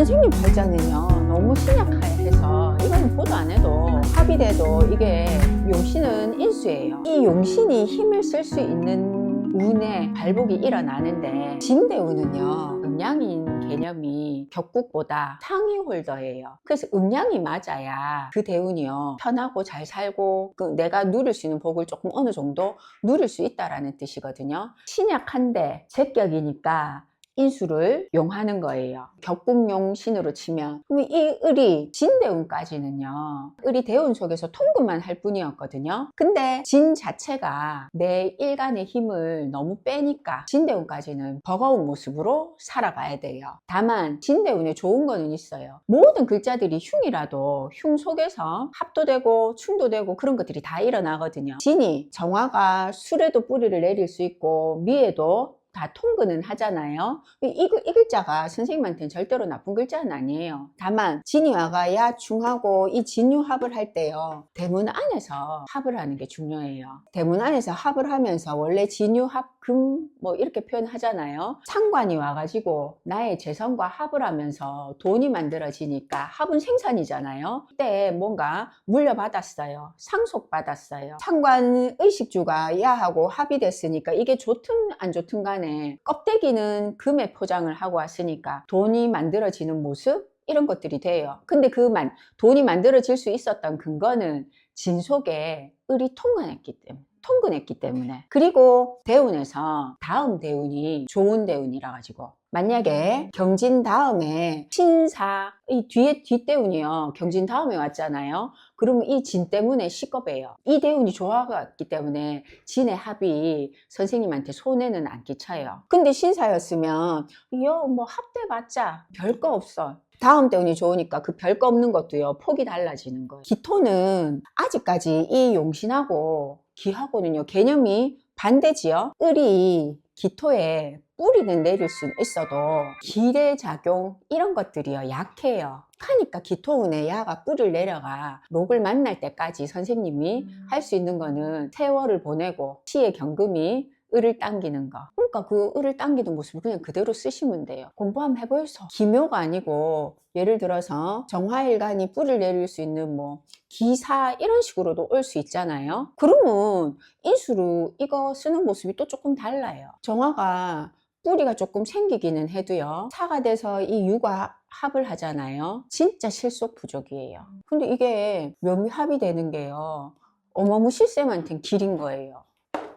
선생님 팔자는요 너무 신약해서 이거는 보도 안 해도 합의돼도 이게 용신은 인수예요. 이 용신이 힘을 쓸 수 있는 운의 발복이 일어나는데 진대운은요 음양인 개념이 격국보다 상위 홀더예요. 그래서 음양이 맞아야 그 대운이요 편하고 잘 살고 그 내가 누릴 수 있는 복을 조금 어느 정도 누릴 수 있다라는 뜻이거든요. 신약한데 제격이니까 인수를 용하는 거예요. 격국용 신으로 치면. 그럼 이 을이 진대운까지는요. 을이 대운 속에서 통근만 할 뿐이었거든요. 근데 진 자체가 내 일간의 힘을 너무 빼니까 진대운까지는 버거운 모습으로 살아가야 돼요. 다만 진대운에 좋은 거는 있어요. 모든 글자들이 흉이라도 흉 속에서 합도 되고 충도 되고 그런 것들이 다 일어나거든요. 진이 정화가 술에도 뿌리를 내릴 수 있고 미에도 다 통근은 하잖아요. 이, 이 글자가 선생님한테는 절대로 나쁜 글자는 아니에요. 다만 진유화가 야 중하고 이 진유합을 할 때요. 대문 안에서 합을 하는 게 중요해요. 대문 안에서 합을 하면서 원래 진유합 금 뭐 이렇게 표현하잖아요. 상관이 와가지고 나의 재성과 합을 하면서 돈이 만들어지니까 합은 생산이잖아요. 그때 뭔가 물려받았어요. 상속받았어요. 상관 의식주가 야하고 합이 됐으니까 이게 좋든 안 좋든 간에 껍데기는 금에 포장을 하고 왔으니까 돈이 만들어지는 모습 이런 것들이 돼요. 근데 그만 돈이 만들어질 수 있었던 근거는 진 속에 을이 통관했기 때문에. 통근했기 때문에. 그리고 대운에서 다음 대운이 좋은 대운이라 가지고 만약에 경진 다음에 신사 이 뒤에 뒷대운이요. 경진 다음에 왔잖아요. 그러면 이 진 때문에 시겁해요. 이 대운이 좋아갔기 때문에 진의 합이 선생님한테 손해는 안 끼쳐요. 근데 신사였으면 이뭐 합대봤자. 별거 없어. 다음 대운이 좋으니까 그 별거 없는 것도요 폭이 달라지는 거예요. 기토는 아직까지 이 용신하고 기하고는요. 개념이 반대지요. 을이 기토에 뿌리는 내릴 수 있어도 기대작용 이런 것들이요. 약해요. 하니까 기토운에 야가 뿌리를 내려가 록을 만날 때까지 선생님이 할 수 있는 거는 세월을 보내고 시의 경금이 을을 당기는 거. 그러니까 그 을을 당기는 모습을 그냥 그대로 쓰시면 돼요. 공부 한번 해보셔 기묘가 아니고 예를 들어서 정화일간이 뿌리를 내릴 수 있는 뭐 기사 이런 식으로도 올 수 있잖아요. 그러면 인수로 이거 쓰는 모습이 또 조금 달라요. 정화가 뿌리가 조금 생기기는 해도요. 사가 돼서 이 유가 합을 하잖아요. 진짜 실속 부족이에요. 근데 이게 묘미 합이 되는 게요. 어머무 실쌤한테는 길인 거예요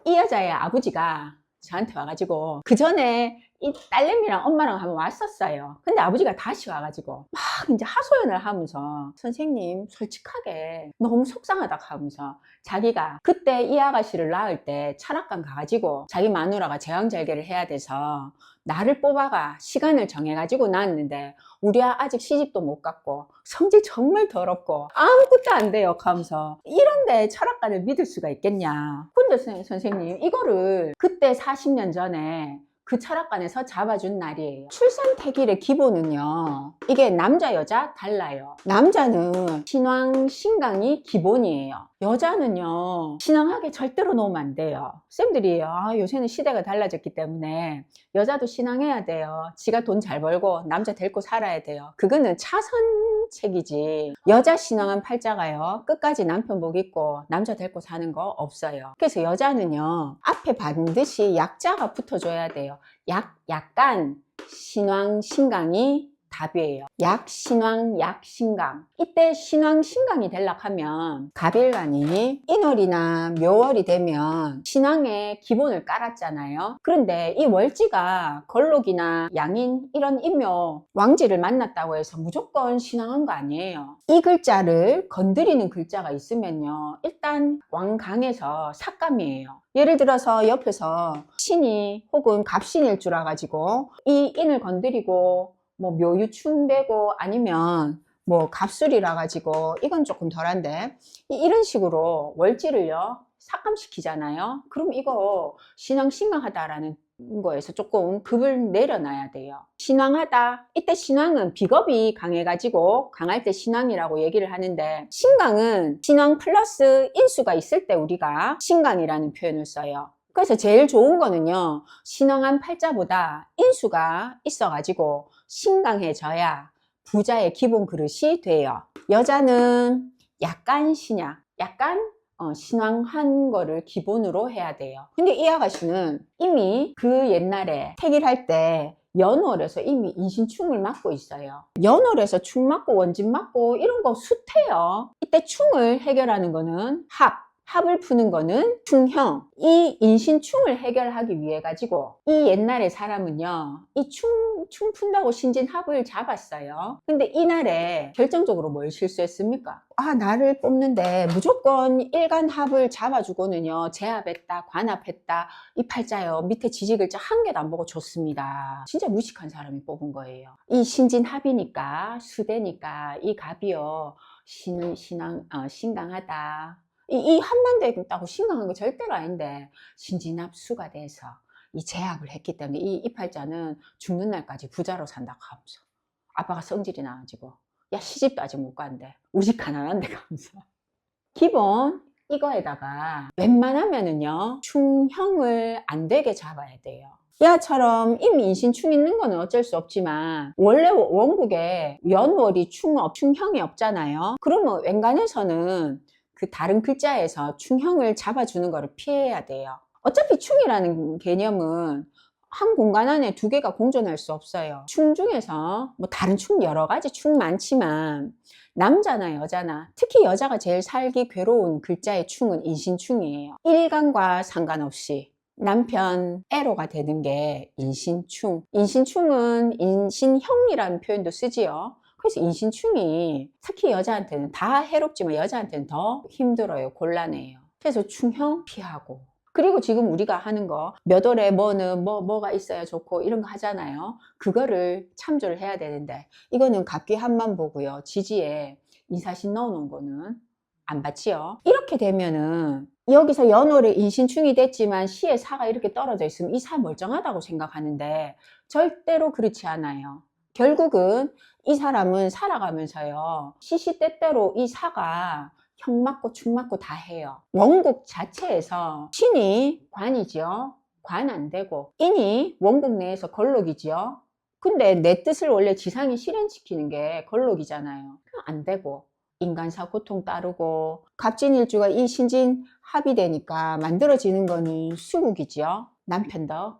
이 여자의 아버지가 저한테 와가지고 그 전에 이 딸내미랑 엄마랑 한번 왔었어요. 근데 아버지가 다시 와가지고 막 이제 하소연을 하면서 선생님 솔직하게 너무 속상하다 하면서 자기가 그때 이 아가씨를 낳을 때 철학관 가가지고 자기 마누라가 제왕절개를 해야 돼서 나를 뽑아가 시간을 정해가지고 낳았는데 우리 아직 시집도 못 갔고 성질 정말 더럽고 아무것도 안 돼요 하면서 이런데 철학관을 믿을 수가 있겠냐 근데 선생님 이거를 그때 40년 전에 그 철학관에서 잡아준 날이에요. 출산 태길의 기본은요. 이게 남자 여자 달라요. 남자는 신왕 신강이 기본이에요. 여자는요. 신앙하게 절대로 놓으면 안 돼요. 쌤들이 아, 요새는 시대가 달라졌기 때문에 여자도 신앙해야 돼요. 지가 돈 잘 벌고 남자 데리고 살아야 돼요. 그거는 차선책이지. 여자 신앙한 팔자가요. 끝까지 남편 복 있고 남자 데리고 사는 거 없어요. 그래서 여자는요. 앞에 반드시 약자가 붙어줘야 돼요. 약, 약간 신왕 신강이 답이에요. 약신왕, 약신강. 이때 신왕, 신강이 되려고 하면 갑일간이 인월이나 묘월이 되면 신왕의 기본을 깔았잖아요. 그런데 이 월지가 걸록이나 양인 이런 인묘 왕지를 만났다고 해서 무조건 신앙한 거 아니에요. 이 글자를 건드리는 글자가 있으면요. 일단 왕강에서 삭감이에요. 예를 들어서 옆에서 신이 혹은 갑신일 줄 알아가지고 이 인을 건드리고 뭐 묘유충되고 아니면 뭐 갑술이라 가지고 이건 조금 덜한데 이런 식으로 월지를요 삭감시키잖아요. 그럼 이거 신앙신강하다라는 거에서 조금 급을 내려놔야 돼요. 신앙하다. 이때 신앙은 비겁이 강해 가지고 강할 때 신앙이라고 얘기를 하는데 신강은 신앙 플러스 인수가 있을 때 우리가 신강이라는 표현을 써요. 그래서 제일 좋은 거는요 신앙한 팔자보다 인수가 있어 가지고 신강해져야 부자의 기본 그릇이 돼요. 여자는 약간 신약, 약간 어, 신앙한 거를 기본으로 해야 돼요. 근데 이 아가씨는 이미 그 옛날에 택일할 때 연월에서 이미 인신충을 맞고 있어요. 연월에서 충 맞고 원진 맞고 이런 거 숱해요. 이때 충을 해결하는 거는 합, 합을 푸는 거는 충형. 이 인신충을 해결하기 위해 가지고 이 옛날의 사람은요. 이 충, 충 푼다고 신진합을 잡았어요. 근데 이날에 결정적으로 뭘 실수했습니까? 아, 나를 뽑는데 무조건 일간합을 잡아주고는요. 제압했다, 관합했다. 이 팔자요. 밑에 지지글자 한 개도 안 보고 줬습니다. 진짜 무식한 사람이 뽑은 거예요. 이 신진합이니까, 수대니까, 이 갑이요. 신, 신앙, 어, 신강하다. 이, 이 합만 되겠다고 신강한 거 절대로 아닌데, 신진합수가 돼서 이 제압을 했기 때문에 이, 이 팔자는 죽는 날까지 부자로 산다고 하면서. 아빠가 성질이 나가지고, 야, 시집도 아직 못 간대. 우리 집 가난한데 가면서. 기본, 이거에다가 웬만하면은요, 충형을 안 되게 잡아야 돼요. 야처럼 이미 인신 충 있는 거는 어쩔 수 없지만 원래 원국에 연월이 충, 없- 충형이 없잖아요. 그러면 웬간해서는 그 다른 글자에서 충형을 잡아주는 거를 피해야 돼요. 어차피 충이라는 개념은 한 공간 안에 두 개가 공존할 수 없어요. 충 중에서 뭐 다른 충 여러 가지 충 많지만 남자나 여자나 특히 여자가 제일 살기 괴로운 글자의 충은 인신충이에요. 일간과 상관없이 남편 애로가 되는 게 인신충. 인신충은 인신형이라는 표현도 쓰지요. 그래서 인신충이 특히 여자한테는 다 해롭지만 여자한테는 더 힘들어요. 곤란해요. 그래서 충형 피하고. 그리고 지금 우리가 하는 거, 몇 월에 뭐는 뭐, 뭐가 있어야 좋고 이런 거 하잖아요. 그거를 참조를 해야 되는데, 이거는 각기 한만 보고요. 지지에 인사신 넣어놓은 거는 안 받지요. 이렇게 되면은 여기서 연월에 인신충이 됐지만 시의 사가 이렇게 떨어져 있으면 이 사 멀쩡하다고 생각하는데 절대로 그렇지 않아요. 결국은 이 사람은 살아가면서요. 시시때때로 이 사가 형 맞고 축 맞고 다 해요. 원국 자체에서 신이 관이지요. 관 안 되고 인이 원국 내에서 걸록이지요. 근데 내 뜻을 원래 지상이 실현시키는 게 걸록이잖아요. 안 되고 인간사 고통 따르고 갑진일주가 이 신진 합이 되니까 만들어지는 거는 수국이지요. 남편도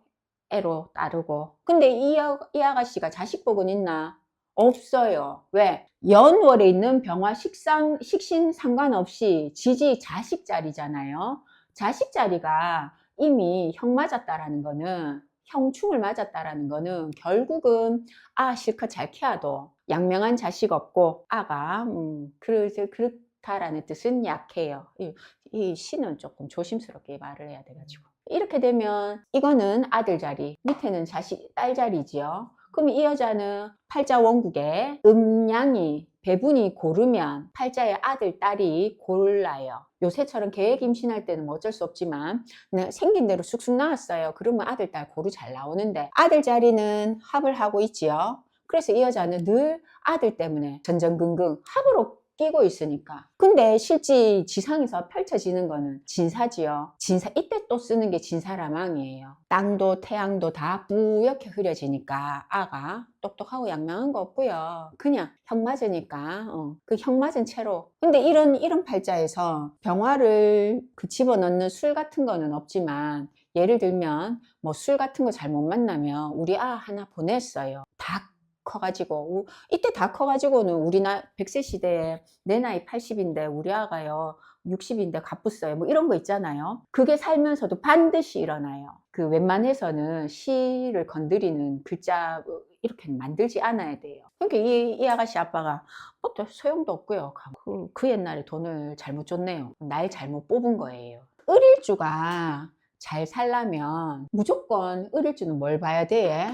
애로 따르고. 근데 이, 아- 이 아가씨가 자식 복은 있나? 없어요. 왜? 연월에 있는 병화 식상, 식신 상관없이 지지 자식 자리잖아요. 자식 자리가 이미 형 맞았다라는 거는 형충을 맞았다라는 거는 결국은 아 실컷 잘 키워도 양명한 자식 없고 아가 음, 그, 그렇다라는 뜻은 약해요. 이, 이 시는 조금 조심스럽게 말을 해야 돼가지고 이렇게 되면 이거는 아들 자리 밑에는 자식 딸 자리지요. 그럼 이 여자는 팔자 원국에 음양이 배분이 고르면 팔자의 아들, 딸이 골라요. 요새처럼 계획 임신할 때는 뭐 어쩔 수 없지만 네, 생긴 대로 쑥쑥 나왔어요. 그러면 아들, 딸 고루 잘 나오는데 아들 자리는 합을 하고 있지요. 그래서 이 여자는 늘 아들 때문에 전전긍긍 합으로 끼고 있으니까. 근데 실제 지상에서 펼쳐지는 거는 진사지요. 진사, 이때 또 쓰는 게 진사라망이에요. 땅도 태양도 다 뿌옇게 흐려지니까 아가 똑똑하고 양명한 거 없고요. 그냥 형 맞으니까 어, 그형 맞은 채로. 근데 이런 이런 팔자에서 병화를 그 집어넣는 술 같은 거는 없지만 예를 들면 뭐 술 같은 거 잘 못 만나면 우리 아 하나 보냈어요. 다 커가지고 우- 이때 다 커가지고는 우리 나 100세 시대에 내 나이 80인데 우리 아가요 60인데 갑붙어요. 뭐 이런 거 있잖아요. 그게 살면서도 반드시 일어나요. 그 웬만해서는 시를 건드리는 글자 어, 이렇게 만들지 않아야 돼요. 그러니까 이, 이 아가씨 아빠가 뭐또 소용도 없고요. 그, 그 옛날에 돈을 잘못 줬네요. 날 잘못 뽑은 거예요. 을일주가 잘 살려면 무조건 을일주는 뭘 봐야 돼?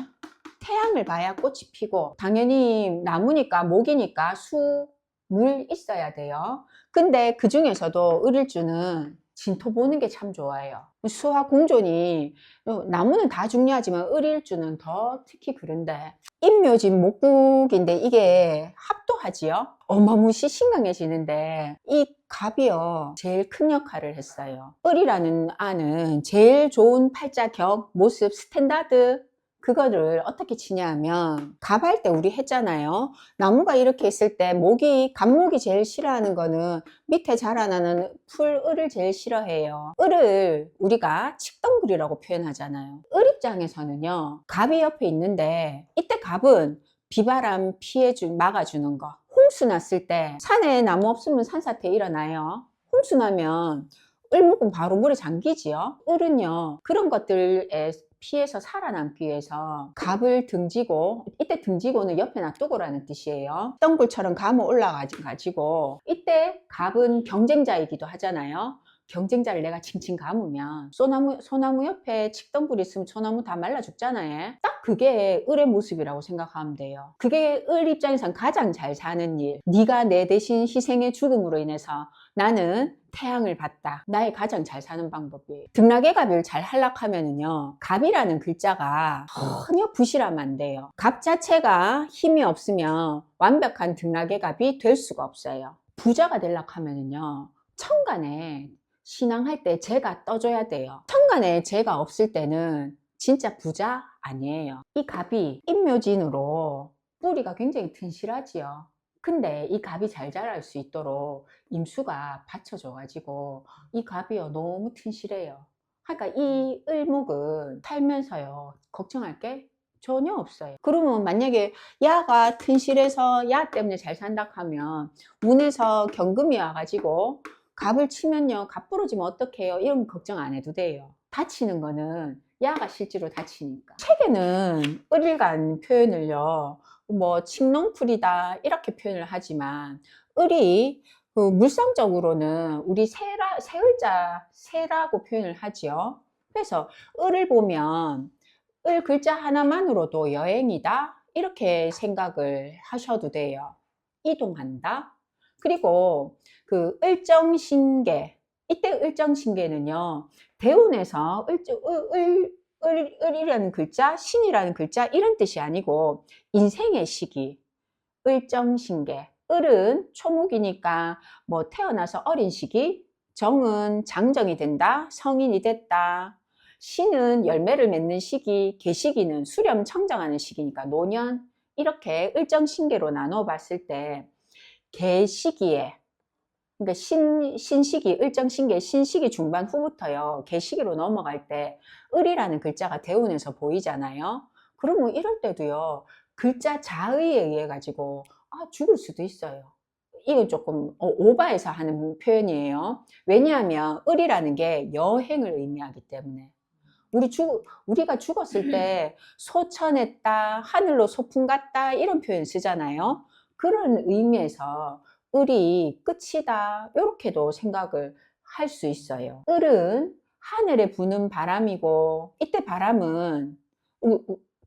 태양을 봐야 꽃이 피고 당연히 나무니까 목이니까 수, 물 있어야 돼요. 근데 그 중에서도 을일주는 진토 보는 게 참 좋아요. 수화 공존이 어, 나무는 다 중요하지만 을일주는 더 특히 그런데 인묘진 목국인데 이게 합도하지요. 어마무시 신강해지는데 이 갑이요 제일 큰 역할을 했어요. 을이라는 안은 제일 좋은 팔자 격 모습 스탠다드 그거를 어떻게 치냐 하면 갑할 때 우리 했잖아요. 나무가 이렇게 있을 때 목이 갑목이 제일 싫어하는 거는 밑에 자라나는 풀 을을 제일 싫어해요. 을을 우리가 칡덩굴이라고 표현하잖아요. 을 입장에서는요. 갑이 옆에 있는데 이때 갑은 비바람 피해주 막아주는 거. 홍수 났을 때 산에 나무 없으면 산사태 일어나요. 홍수 나면 을목은 바로 물에 잠기지요. 을은요 그런 것들에 피해서 살아남기 위해서 갑을 등지고 이때 등지고는 옆에 놔두고라는 뜻이에요. 덩굴처럼 감을 올라가지고 이때 갑은 경쟁자이기도 하잖아요. 경쟁자를 내가 칭칭 감으면 소나무 소나무 옆에 칡덩굴 있으면 소나무 다 말라 죽잖아요. 딱 그게 을의 모습이라고 생각하면 돼요. 그게 을 입장에선 가장 잘 사는 일. 네가 내 대신 희생의 죽음으로 인해서 나는 태양을 받다. 나의 가장 잘 사는 방법이에요. 등락의 갑을 잘 할락하면은요. 갑이라는 글자가 전혀 부실하면 안 돼요. 갑 자체가 힘이 없으면 완벽한 등락의 갑이 될 수가 없어요. 부자가 되려고 하면은요. 천간에 신앙할 때 재가 떠줘야 돼요. 천간에 재가 없을 때는 진짜 부자 아니에요. 이 갑이 임묘진으로 뿌리가 굉장히 튼실하지요. 근데 이 갑이 잘 자랄 수 있도록 임수가 받쳐줘가지고 이 갑이요 너무 튼실해요. 그러니까 이 을목은 살면서요 걱정할 게 전혀 없어요. 그러면 만약에 야가 튼실해서 야 때문에 잘 산다 하면 운에서 경금이 와가지고 갑을 치면요 갑 부러지면 어떡해요? 이런 거 걱정 안 해도 돼요. 다치는 거는 야가 실제로 다치니까. 책에는 을일간 표현을요 뭐 칡농풀이다 이렇게 표현을 하지만 을이 그 물상적으로는 우리 새라 새을자 새라고 표현을 하지요. 그래서 을을 보면 을 글자 하나만으로도 여행이다 이렇게 생각을 하셔도 돼요. 이동한다. 그리고 그 을정신계 이때 을정신계는요 대운에서 을, 을, 을, 을이라는 글자 신이라는 글자 이런 뜻이 아니고 인생의 시기 을정신계. 을은 초목이니까 뭐 태어나서 어린 시기 정은 장정이 된다 성인이 됐다. 신은 열매를 맺는 시기 계시기는 수렴 청정하는 시기니까 노년. 이렇게 을정신계로 나눠 봤을 때 개시기에 그러니까 신, 신시기, 을정신계, 신시기 중반 후부터요, 개시기로 넘어갈 때, 을이라는 글자가 대운에서 보이잖아요. 그러면 이럴 때도요, 글자 자의에 의해 가지고, 아, 죽을 수도 있어요. 이건 조금 어, 오바해서 하는 표현이에요. 왜냐하면, 을이라는 게 여행을 의미하기 때문에. 우리 죽, 우리가 죽었을 때 소천했다, 하늘로 소풍 갔다, 이런 표현 쓰잖아요. 그런 의미에서 을이 끝이다 이렇게도 생각을 할 수 있어요. 을은 하늘에 부는 바람이고 이때 바람은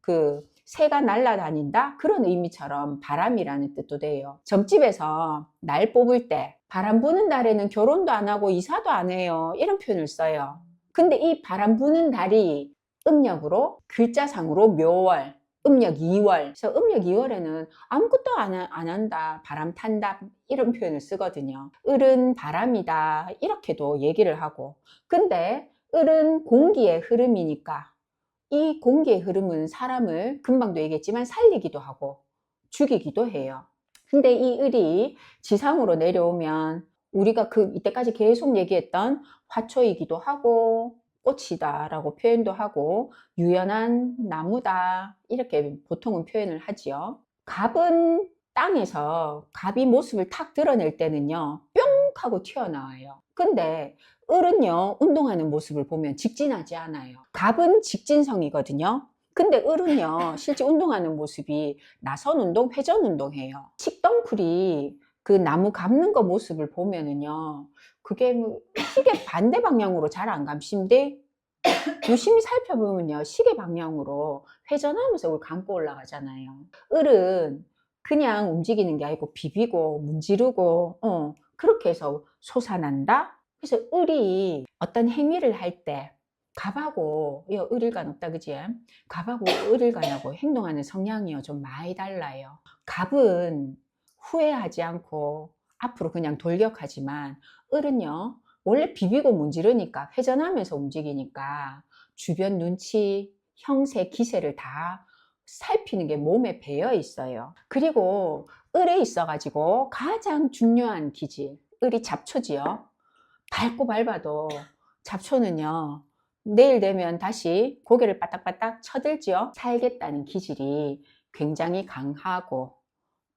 그 새가 날아다닌다 그런 의미처럼 바람이라는 뜻도 돼요. 점집에서 날 뽑을 때 바람 부는 달에는 결혼도 안 하고 이사도 안 해요. 이런 표현을 써요. 근데 이 바람 부는 달이 음력으로 글자상으로 묘월 음력 2월. 그래서 음력 2월에는 아무것도 안, 안 한다, 바람 탄다, 이런 표현을 쓰거든요. 을은 바람이다, 이렇게도 얘기를 하고. 근데 을은 공기의 흐름이니까 이 공기의 흐름은 사람을 금방도 얘기했지만 살리기도 하고 죽이기도 해요. 근데 이 을이 지상으로 내려오면 우리가 그 이때까지 계속 얘기했던 화초이기도 하고 꽃이다라고 표현도 하고 유연한 나무다 이렇게 보통은 표현을 하지요. 갑은 땅에서 갑이 모습을 탁 드러낼 때는요 뿅 하고 튀어나와요. 근데 을은요 운동하는 모습을 보면 직진하지 않아요. 갑은 직진성이거든요. 근데 을은요 실제 운동하는 모습이 나선 운동, 회전 운동해요. 칡덩쿨이 그 나무 감는 거 모습을 보면은요 그게 뭐 시계 반대 방향으로 잘 안 감신데 유심히 살펴보면요 시계 방향으로 회전하면서 이걸 감고 올라가잖아요 을은 그냥 움직이는 게 아니고 비비고 문지르고 어, 그렇게 해서 솟아난다 그래서 을이 어떤 행위를 할 때 갑하고 이 을일간 없다 그지 갑하고 을일간하고 행동하는 성향이요 좀 많이 달라요 갑은 후회하지 않고 앞으로 그냥 돌격하지만 을은요 원래 비비고 문지르니까 회전하면서 움직이니까 주변 눈치 형세, 기세를 다 살피는 게 몸에 배어 있어요. 그리고 을에 있어가지고 가장 중요한 기질, 을이 잡초지요. 밟고 밟아도 잡초는요, 내일 되면 다시 고개를 바닥바닥 쳐들지요. 살겠다는 기질이 굉장히 강하고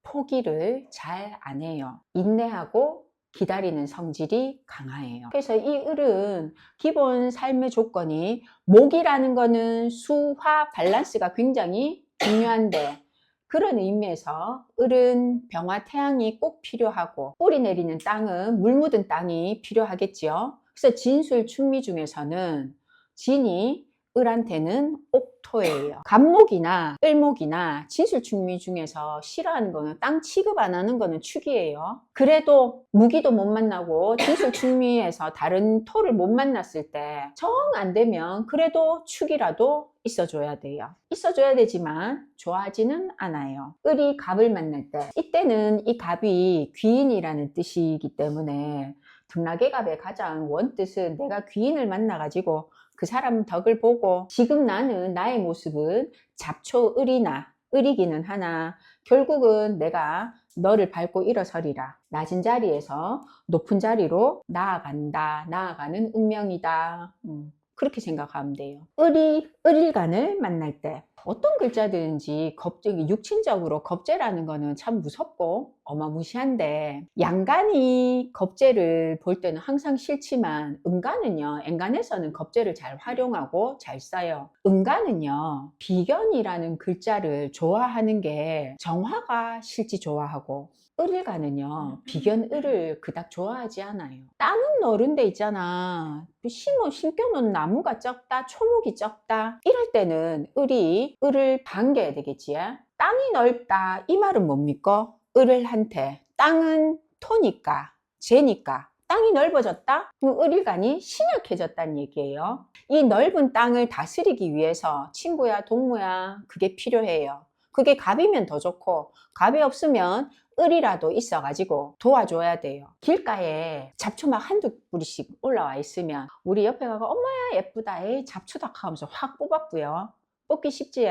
포기를 잘 안 해요. 인내하고 기다리는 성질이 강해요. 그래서 이 을은 기본 삶의 조건이 목이라는 거는 수화 밸런스가 굉장히 중요한데 그런 의미에서 을은 병화 태양이 꼭 필요하고 뿌리 내리는 땅은 물 묻은 땅이 필요하겠지요. 그래서 진술 충미 중에서는 진이 을한테는 옥토예요. 간목이나 을목이나 진술충미 중에서 싫어하는 거는 땅 취급 안 하는 거는 축이에요. 그래도 무기도 못 만나고 진술충미에서 다른 토를 못 만났을 때 정 안 되면 그래도 축이라도 있어줘야 돼요. 있어줘야 되지만 좋아하지는 않아요. 을이 갑을 만날 때 이때는 이 갑이 귀인이라는 뜻이기 때문에 등락의 갑의 가장 원뜻은 내가 귀인을 만나가지고 그 사람 덕을 보고 지금 나는 나의 모습은 잡초 을이나 을이기는 하나. 결국은 내가 너를 밟고 일어서리라. 낮은 자리에서 높은 자리로 나아간다. 나아가는 운명이다. 음, 그렇게 생각하면 돼요. 을이 을일간을 만날 때 어떤 글자든지 겁쟁이 육친적으로 겁재라는 거는 참 무섭고 어마무시한데 양간이 겁재를 볼 때는 항상 싫지만 음간은요 엔간에서는 겁재를 잘 활용하고 잘 써요. 음간은요 비견이라는 글자를 좋아하는 게 정화가 실지 좋아하고 을일간은요 비견 을을 그닥 좋아하지 않아요. 땅은 어른데 있잖아. 심어 심겨놓은 나무가 적다 초목이 적다. 이럴 때는 을이 을을 반겨야 되겠지 땅이 넓다 이 말은 뭡니까 을을한테 땅은 토니까 재니까 땅이 넓어졌다? 그럼 을일간이 신약해졌다는 얘기예요. 이 넓은 땅을 다스리기 위해서 친구야 동무야 그게 필요해요. 그게 갑이면 더 좋고 갑이 없으면 을이라도 있어가지고 도와줘야 돼요. 길가에 잡초 막 한두 뿌리씩 올라와 있으면 우리 옆에 가가 엄마야 예쁘다 에이 잡초다 하면서 확 뽑았고요. 뽑기 쉽지?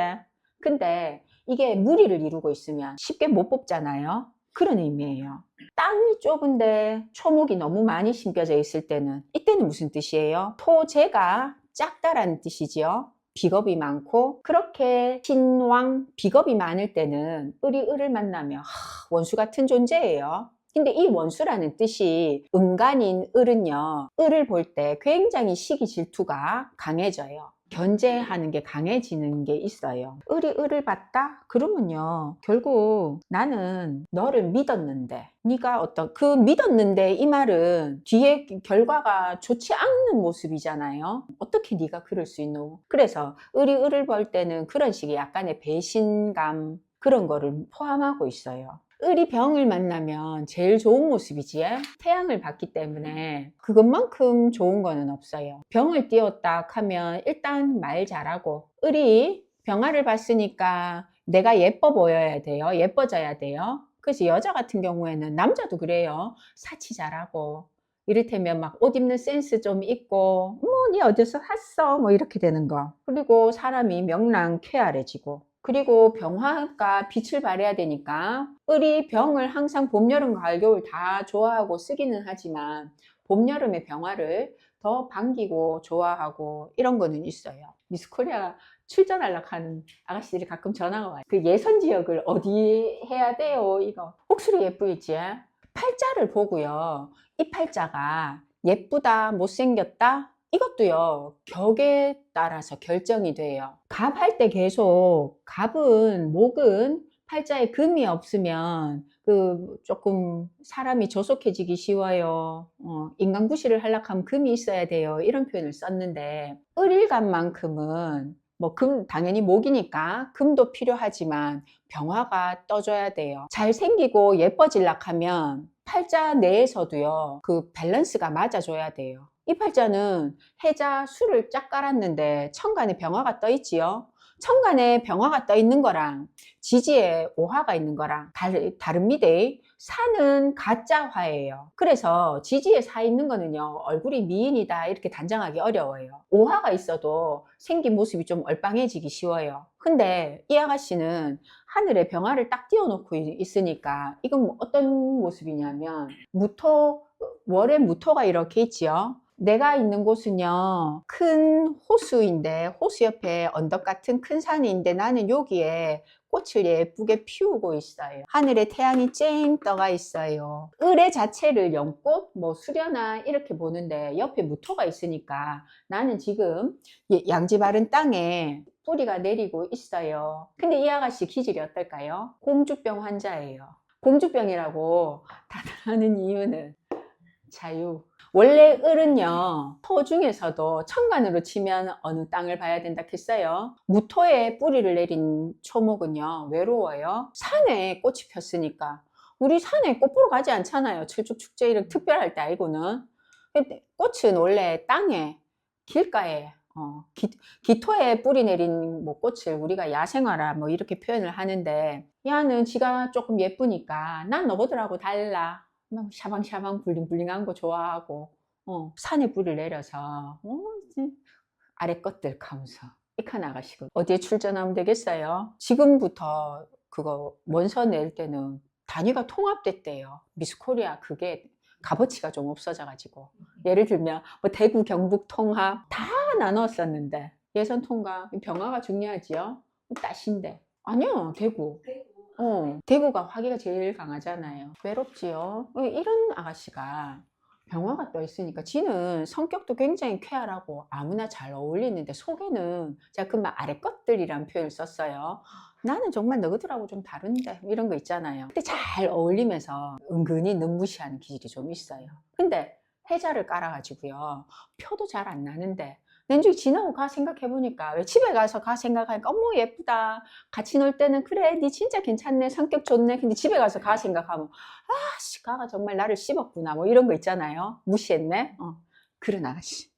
근데 이게 무리를 이루고 있으면 쉽게 못 뽑잖아요. 그런 의미예요. 땅이 좁은데 초목이 너무 많이 심겨져 있을 때는 이때는 무슨 뜻이에요? 토재가 작다라는 뜻이지요. 비겁이 많고 그렇게 신왕 비겁이 많을 때는 을이 을을 만나면 하, 원수 같은 존재예요. 근데 이 원수라는 뜻이 음간인 을은요, 을을 볼 때 굉장히 시기 질투가 강해져요. 견제하는 게 강해지는 게 있어요. 을이 을을 봤다? 그러면요. 결국 나는 너를 믿었는데 네가 어떤 그 믿었는데 이 말은 뒤에 결과가 좋지 않는 모습이잖아요. 어떻게 네가 그럴 수 있노? 그래서 을이 을을 볼 때는 그런 식의 약간의 배신감 그런 거를 포함하고 있어요. 을이 병을 만나면 제일 좋은 모습이지. 태양을 받기 때문에. 그것만큼 좋은 거는 없어요. 병을 띄웠다 하면 일단 말 잘하고 을이 병화를 봤으니까 내가 예뻐 보여야 돼요. 예뻐져야 돼요. 그래서 여자 같은 경우에는 남자도 그래요. 사치 잘하고. 이를테면 막 옷 입는 센스 좀 있고 뭐니 어디서 샀어? 뭐 이렇게 되는 거. 그리고 사람이 명랑 쾌활해지고 그리고 병화가 빛을 발해야 되니까 을이 병을 항상 봄, 여름, 가을, 겨울 다 좋아하고 쓰기는 하지만 봄, 여름의 병화를 더 반기고 좋아하고 이런 거는 있어요. 미스 코리아 출전하려고 하는 아가씨들이 가끔 전화가 와요. 그 예선 지역을 어디 해야 돼요? 이거. 혹수리 예쁘겠지? 팔자를 보고요. 이 팔자가 예쁘다, 못생겼다, 이것도요, 격에 따라서 결정이 돼요. 갑 할 때 계속, 갑은, 목은 팔자에 금이 없으면 그 조금 사람이 조속해지기 쉬워요. 어, 인간구실을 하려고 하면 금이 있어야 돼요. 이런 표현을 썼는데, 을일간만큼은 뭐 금 당연히 목이니까 금도 필요하지만 병화가 떠줘야 돼요. 잘생기고 예뻐질락 하면 팔자 내에서도요. 그 밸런스가 맞아줘야 돼요. 이 팔자는 해자 수를 쫙 깔았는데 천간에 병화가 떠 있지요. 천간에 병화가 떠 있는 거랑 지지에 오화가 있는 거랑 달, 다릅니다. 사는 가짜 화예요. 그래서 지지에 사 있는 거는요, 얼굴이 미인이다 이렇게 단정하기 어려워요. 오화가 있어도 생긴 모습이 좀 얼빵해지기 쉬워요. 근데 이 아가씨는 하늘에 병화를 딱 띄워놓고 있- 있으니까 이건 뭐 어떤 모습이냐면 무토, 월에 무토가 이렇게 있지요. 내가 있는 곳은요, 큰 호수인데, 호수 옆에 언덕 같은 큰 산인데 나는 여기에 꽃을 예쁘게 피우고 있어요. 하늘에 태양이 쨍 떠가 있어요. 을의 자체를 연꽃, 뭐 수려나 이렇게 보는데 옆에 무토가 있으니까 나는 지금 이 양지 바른 땅에 뿌리가 내리고 있어요. 근데 이 아가씨 기질이 어떨까요? 공주병 환자예요. 공주병이라고 다들 하는 이유는 자유. 원래 을은요, 토 중에서도 천간으로 치면 어느 땅을 봐야 된다 했어요. 무토에 뿌리를 내린 초목은요, 외로워요. 산에 꽃이 폈으니까. 우리 산에 꽃 보러 가지 않잖아요. 철쭉 축제 이런 특별할 때. 근데 꽃은 원래 땅에, 길가에, 어, 기, 기토에 뿌리 내린 뭐 꽃을 우리가 야생화라 뭐 이렇게 표현을 하는데, 야는 지가 조금 예쁘니까 난 너보들하고 달라. 막 샤방샤방 블링블링한 거 좋아하고 어, 산에 뿌리를 내려서 어, 아래 것들 하면서 이카 나가시고 어디에 출전하면 되겠어요? 지금부터 그거 원서 낼 때는 단위가 통합됐대요. 미스코리아 그게 값어치가 좀 없어져 가지고 예를 들면 뭐 대구 경북 통합 다 나눴었는데 예선 통과 병화가 중요하지요. 따신데 아니요 대구 어, 대구가 화기가 제일 강하잖아요. 외롭지요. 어, 이런 아가씨가 병화가 떠 있으니까 지는 성격도 굉장히 쾌활하고 아무나 잘 어울리는데 속에는 제가 금방 아래 것들이란 표현을 썼어요. 나는 정말 너희들하고 좀 다른데 뭐 이런 거 있잖아요. 근데 잘 어울리면서 은근히 눈무시하는 기질이 좀 있어요. 근데 해자를 깔아가지고요. 표도 잘 안 나는데 낸중에 지나고 가 생각해보니까 왜 집에 가서 가 생각하니까 어머 예쁘다. 같이 놀 때는 그래 니 진짜 괜찮네 성격 좋네. 근데 집에 가서 가 생각하면 아씨 가가 정말 나를 씹었구나. 뭐 이런 거 있잖아요. 무시했네? 어. 그런 아가씨